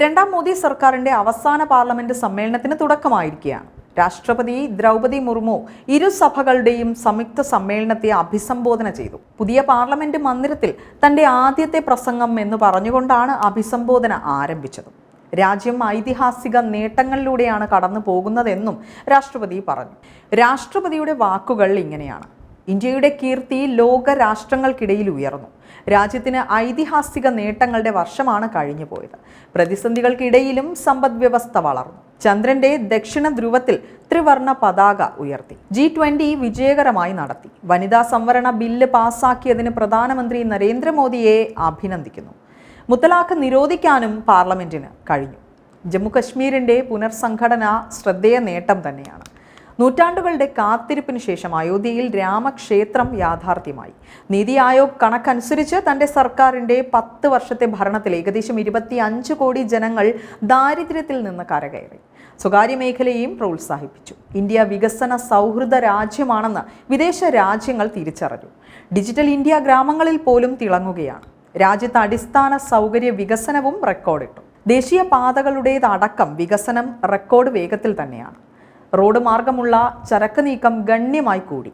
രണ്ടാം മോദി സർക്കാരിന്റെ അവസാന പാർലമെന്റ് സമ്മേളനത്തിന് തുടക്കമായിരിക്കുകയാണ്. രാഷ്ട്രപതി ദ്രൗപതി മുർമു ഇരു സഭകളുടെയും സംയുക്ത സമ്മേളനത്തെ അഭിസംബോധന ചെയ്തു. പുതിയ പാർലമെന്റ് മന്ദിരത്തിൽ തന്റെ ആദ്യത്തെ പ്രസംഗം എന്ന് പറഞ്ഞുകൊണ്ടാണ് അഭിസംബോധന ആരംഭിച്ചത്. രാജ്യം ഐതിഹാസിക നേട്ടങ്ങളിലൂടെയാണ് കടന്നു പോകുന്നതെന്നും രാഷ്ട്രപതി പറഞ്ഞു. രാഷ്ട്രപതിയുടെ വാക്കുകൾ ഇങ്ങനെയാണ്. ഇന്ത്യയുടെ കീർത്തി ലോക രാഷ്ട്രങ്ങൾക്കിടയിൽ ഉയർന്നു. രാജ്യത്തിന് ഐതിഹാസിക നേട്ടങ്ങളുടെ വർഷമാണ് കഴിഞ്ഞു പോയത്. പ്രതിസന്ധികൾക്കിടയിലും സമ്പദ്വ്യവസ്ഥ വളർന്നു. ചന്ദ്രന്റെ ദക്ഷിണ ധ്രുവത്തിൽ ത്രിവർണ പതാക ഉയർത്തി. ജി ട്വന്റി വിജയകരമായി നടത്തി. വനിതാ സംവരണ ബില്ല് പാസാക്കിയതിന് പ്രധാനമന്ത്രി നരേന്ദ്രമോദിയെ അഭിനന്ദിക്കുന്നു. മുത്തലാഖ് നിരോധിക്കാനും പാർലമെന്റിന് കഴിഞ്ഞു. ജമ്മുകശ്മീരിന്റെ പുനർസംഘടന ശ്രദ്ധേയ നേട്ടം തന്നെയാണ്. നൂറ്റാണ്ടുകളുടെ കാത്തിരിപ്പിന് ശേഷം അയോധ്യയിൽ രാമക്ഷേത്രം യാഥാർത്ഥ്യമായി. നീതി ആയോഗ് കണക്കനുസരിച്ച് തന്റെ സർക്കാരിന്റെ പത്ത് വർഷത്തെ ഭരണത്തിൽ ഏകദേശം ഇരുപത്തി അഞ്ച് കോടി ജനങ്ങൾ ദാരിദ്ര്യത്തിൽ നിന്ന് കരകയറി. സ്വകാര്യ മേഖലയെയും പ്രോത്സാഹിപ്പിച്ചു. ഇന്ത്യ വികസന സൗഹൃദ രാജ്യമാണെന്ന് വിദേശ രാജ്യങ്ങൾ തിരിച്ചറിഞ്ഞു. ഡിജിറ്റൽ ഇന്ത്യ ഗ്രാമങ്ങളിൽ പോലും തിളങ്ങുകയാണ്. രാജ്യത്ത് അടിസ്ഥാന സൗകര്യ വികസനവും റെക്കോർഡിട്ടു. ദേശീയ പാതകളുടേതടക്കം വികസനം റെക്കോർഡ് വേഗത്തിൽ തന്നെയാണ്. റോഡ് മാർഗമുള്ള ചരക്ക് നീക്കം ഗണ്യമായി കൂടി.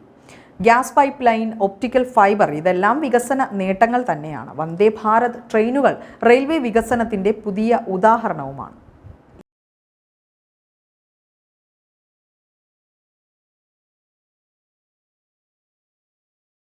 Gas pipeline optical fibre ഇതെല്ലാം വികസന നേട്ടങ്ങൾ തന്നെയാണ്. വന്ദേ ഭാരത് ട്രെയിനുകൾ റെയിൽവേ വികസനത്തിന്റെ പുതിയ ഉദാഹരണവുമാണ്.